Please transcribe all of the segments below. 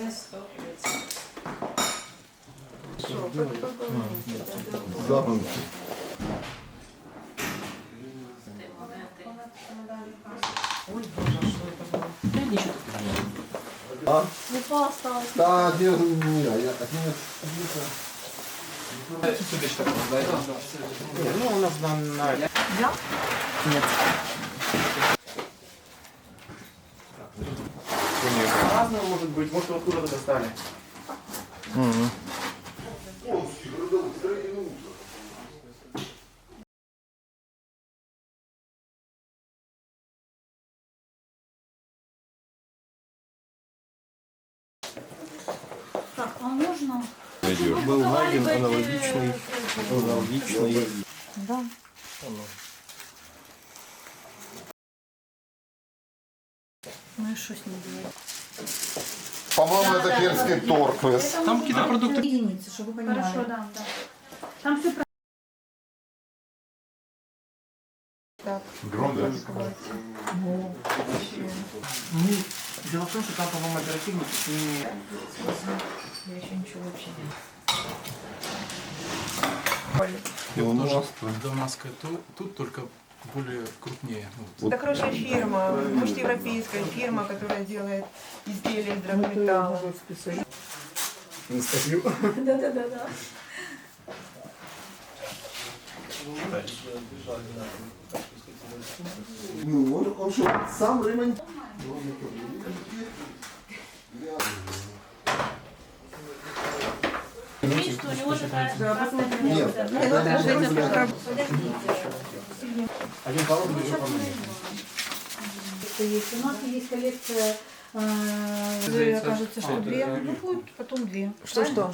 Це 130. Запанки. Ти монети. Ой, боже, що це було? Та нічого такого. А? Лупа осталась. Та где не, я так не ну у нас на... на... Я? Нет. Разные может быть, может вы откуда-то достали. Так, а можно? Был найден аналогичный, аналогичный. Да. Ну и что с ним делать? По-моему, это Кельтский торквес. Там какие-то продукты. Единицы, чтобы вы понимали. Хорошо, да, да. Там все Гром, да? Ну, дело в том, что там, по-моему, оперативник с ними... Я еще ничего вообще не Да, маска тут, тут только более крупнее. Ну, Это хорошая фирма, может европейская фирма, которая делает изделия из драгметалла. Не статью. Да-да-да. Ну, он, он что, сам ремонт? Видишь, что у него такая Нет. Один пароль, другой пароль. Есть. У нас есть коллекция, э, кажется, что А, две. Ну, будет потом две. Что, что?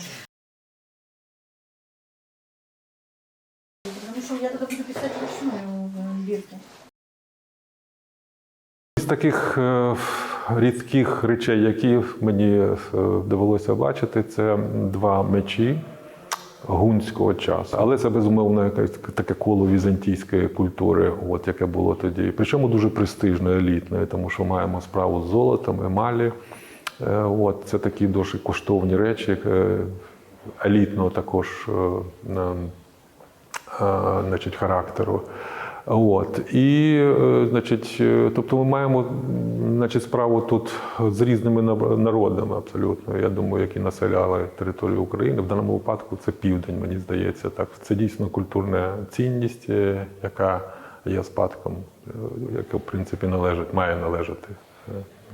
Потому что я тогда буду писать вручную в бирке. З таких е, рідких речей, які мені е, довелося бачити, це два мечі гунського часу. Але це безумовно якесь таке коло візантійської культури, от яке було тоді. Причому дуже престижно, елітної, тому що маємо справу з золотом, емалі. Е, От це такі дуже коштовні речі, е, елітного також е, значить, характеру. От. І, е, значить, е, тобто ми маємо значить, справу тут з різними народами абсолютно, я думаю, які населяли територію України. В даному випадку це південь, мені здається. Так. Це дійсно культурна цінність, е, яка є спадком, яка в принципі належить, має належати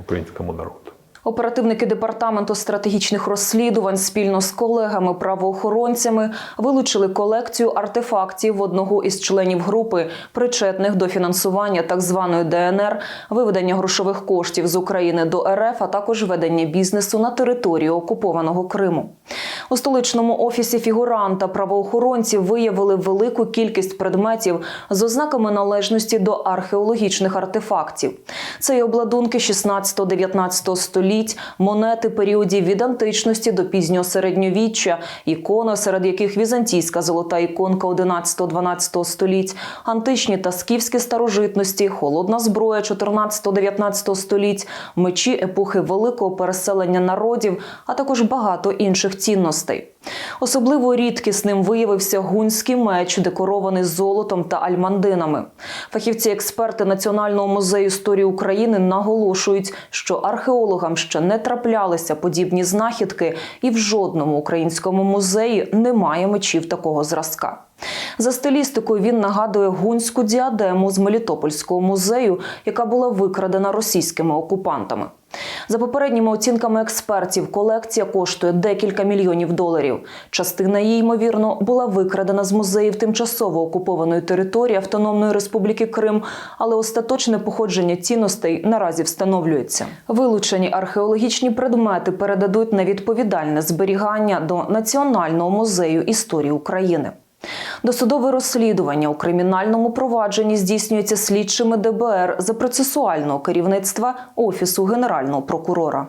українському народу. Оперативники департаменту стратегічних розслідувань спільно з колегами-правоохоронцями вилучили колекцію артефактів одного із членів групи, причетних до фінансування так званої ДНР, виведення грошових коштів з України до РФ, а також ведення бізнесу на території окупованого Криму. У столичному офісі фігуранта правоохоронці виявили велику кількість предметів з ознаками належності до археологічних артефактів. Це й обладунки 16-19 століть, монети періодів від античності до пізнього середньовіччя, ікони, серед яких візантійська золота іконка 11-12 століть, античні та скіфські старожитності, холодна зброя 14-19 століть, мечі епохи великого переселення народів, а також багато інших цінностей. Особливо рідкісним виявився гунський меч, декорований золотом та альмандинами. Фахівці-експерти Національного музею історії України наголошують, що археологам ще не траплялися подібні знахідки, і в жодному українському музеї немає мечів такого зразка. За стилістикою він нагадує гунську діадему з Мелітопольського музею, яка була викрадена російськими окупантами. За попередніми оцінками експертів, колекція коштує декілька мільйонів доларів. Частина її, ймовірно, була викрадена з музеїв тимчасово окупованої території Автономної Республіки Крим, але остаточне походження цінностей наразі встановлюється. Вилучені археологічні предмети передадуть на відповідальне зберігання до Національного музею історії України. Досудове розслідування у кримінальному провадженні здійснюється слідчими ДБР за процесуального керівництва Офісу Генерального прокурора.